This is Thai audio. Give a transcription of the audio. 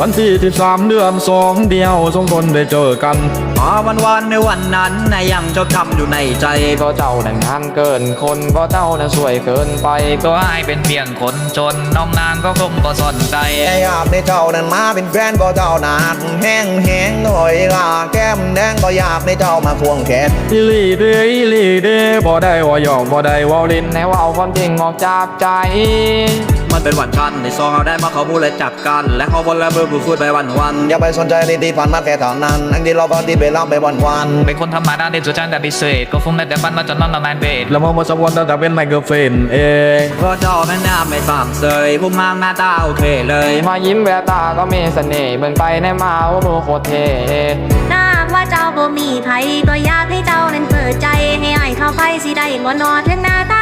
วันที่ที่สามเดือนสองเดียวสองคนได้เจอกันพอวันวันในวันนั้นนายยังชอบทำอยู่ในใจก็เจ้านั้นงานเกินคนก็เจ้านั้นสวยเกินไป ก็ให้เป็นเพียงคนจนน้องนางก็คงบ่สนใจแค่อยากได้เจ้านั้นมาเป็นแฟนก็เจ้านาดแห้งแห้งหน่อยลาแก้มแดงก็อยากได้เจ้ามาควงแขนอีหลีเดอีหลีเดบ่ได้ว่าหยอกบ่ได้ว่าเลินในว่าเอาความจริงออกจากใจ มันเป็นวันชันในซองเราได้มาเขาพูดและจับกัน และเขาคนละเบอร์พูดไปวันวันอย่าไปสนใจในที่ผ่านมาแค่เท่านั้นอันที่เราก็ที่ไปรับไปวันวันเป็นคนธรรมดาเด็ดสุดจันแต่พิเศษก็ฟุ้งได้แต่บ้านมาจนนอนนอนนานเบดแล้วมามาสวรรค์ตั้งแต่เป็นไมเคิลเฟนเองเพราะเจ้านั้นหน้าไม่บางเสยผู้มางหน้าตาโอเคเลยมายิ้มแววตาก็มีเสน่ห์เบิ่งไปในมาว่าโมโคตรเท่ถ้าหากว่าเจ้าบ่มีไผก็อยากให้เจ้านั้นเปิดใจให้อายเข้าไปสิได้บ่นอนถึงหน้าตาอายสิบ่